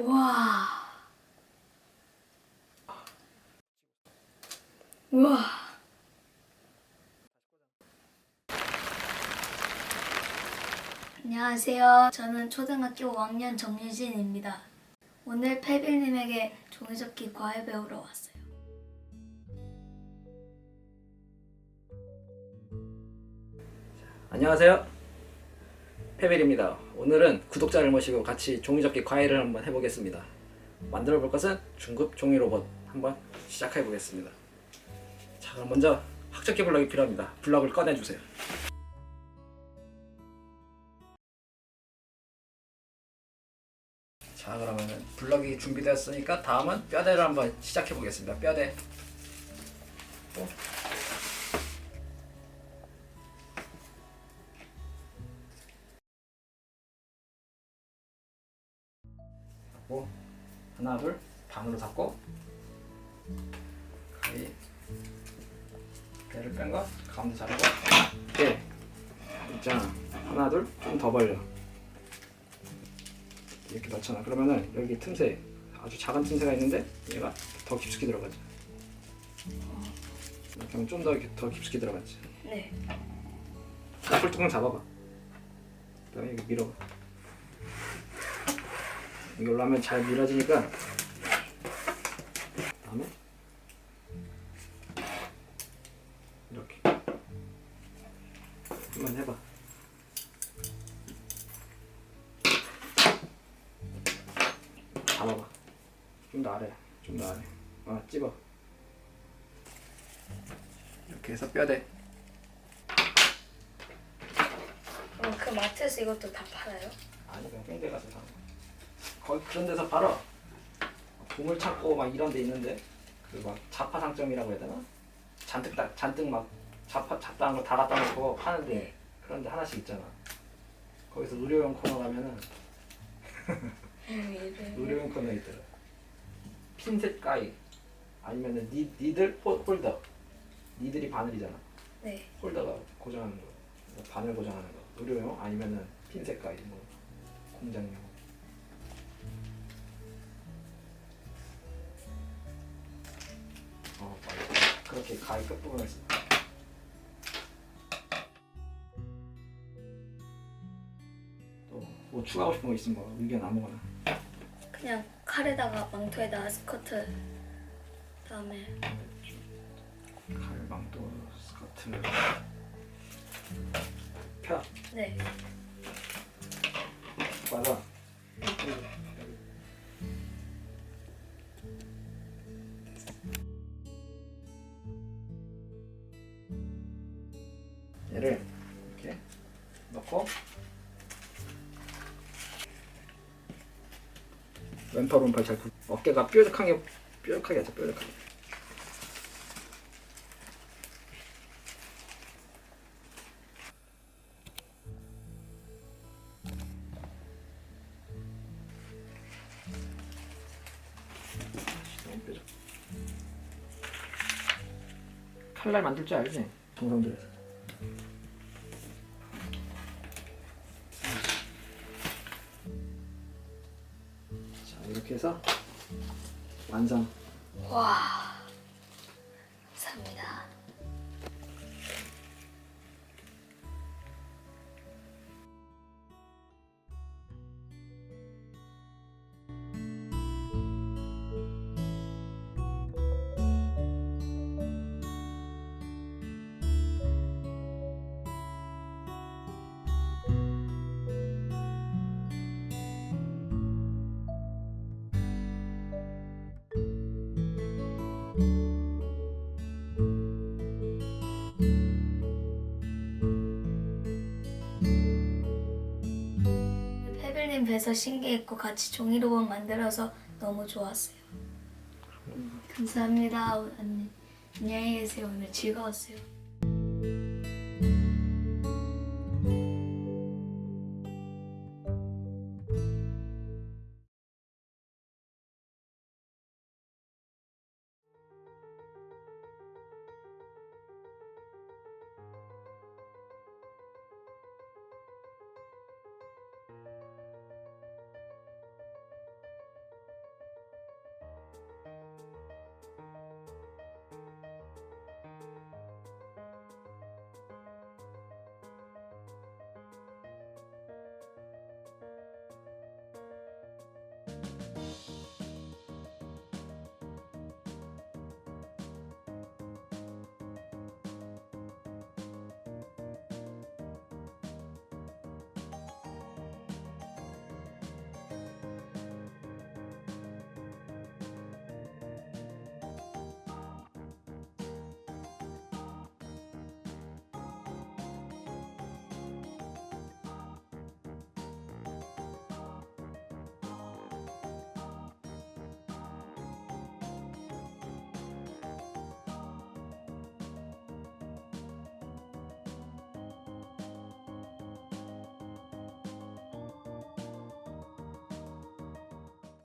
우와. 우와. 안녕하세요. 저는 초등학교 5학년 정유진입니다. 오늘 패빌님에게 종이접기 과외 배우러 왔어요. 안녕하세요. 페벨입니다. 오늘은 구독자를 모시고 같이 종이접기 과외를 한번 해보겠습니다. 만들어 볼 것은 중급 종이 로봇 한번 시작해 보겠습니다. 자, 그럼 먼저 학접기 블럭이 필요합니다. 블럭을 꺼내 주세요. 자, 그러면은 블럭이 준비되었으니까 다음은 뼈대를 한번 시작해 보겠습니다. 뼈대. 또 잡고 하나 둘 반으로 잡고 가위. 배를 뺀 거 가운데 자르고 배 있잖아. 하나 둘 좀 더 벌려. 이렇게 넣잖아. 그러면은 여기 틈새 아주 작은 틈새가 있는데 얘가 더 깊숙이 들어가지. 이렇게 하면 좀더더 깊숙이 들어갔지. 네. 꿀뚜껑 잡아봐. 그다음에 이거 밀어봐 이걸로 하면 잘 밀어지니까. 다음에 이렇게. 한번 해봐. 잡아봐. 좀 더 아래 좀 더 아래. 어 찝어. 이렇게 해서 뼈대. 그럼 그 마트에서 이것도 다 팔아요? 아니 그냥 땡대 가서 사 거기 그런 데서 팔아 보물 찾고 막 이런 데 있는데 그 막 자파 상점이라고 해야 되나? 잔뜩 다, 잔뜩 막 자파 잡다한 거 다 갖다 놓고 파는데 네. 그런 데 하나씩 있잖아. 거기서 의료용 코너 가면은 음, 의료용 코너 있더라. 핀셋 가위 아니면은 니, 니들 홀, 홀더. 니들이 바늘이잖아. 네. 홀더가 고정하는 거. 바늘 고정하는 거. 의료용 아니면은 핀셋 가위 뭐 공장용 그렇게 가위 끝부분을 씁 또뭐 추가하고 싶은 거 있으면 뭐 의견 아무거나. 그냥 칼에다가 망토에다가 스커트 그다음에 칼망도 스커트. 펴. 네. 맞아 얘를 이렇게 넣고 왼팔 오른팔 잘 굴. 어깨가 뾰족하게 뾰족하게 하자 뾰족하게 칼날 만들 줄 알지? 동성들에서 이렇게 해서 완성 와. 뵈서 신기했고 같이 종이로봇 만들어서 너무 좋았어요. 감사합니다. 언니. 안녕히 계세요. 오늘 즐거웠어요.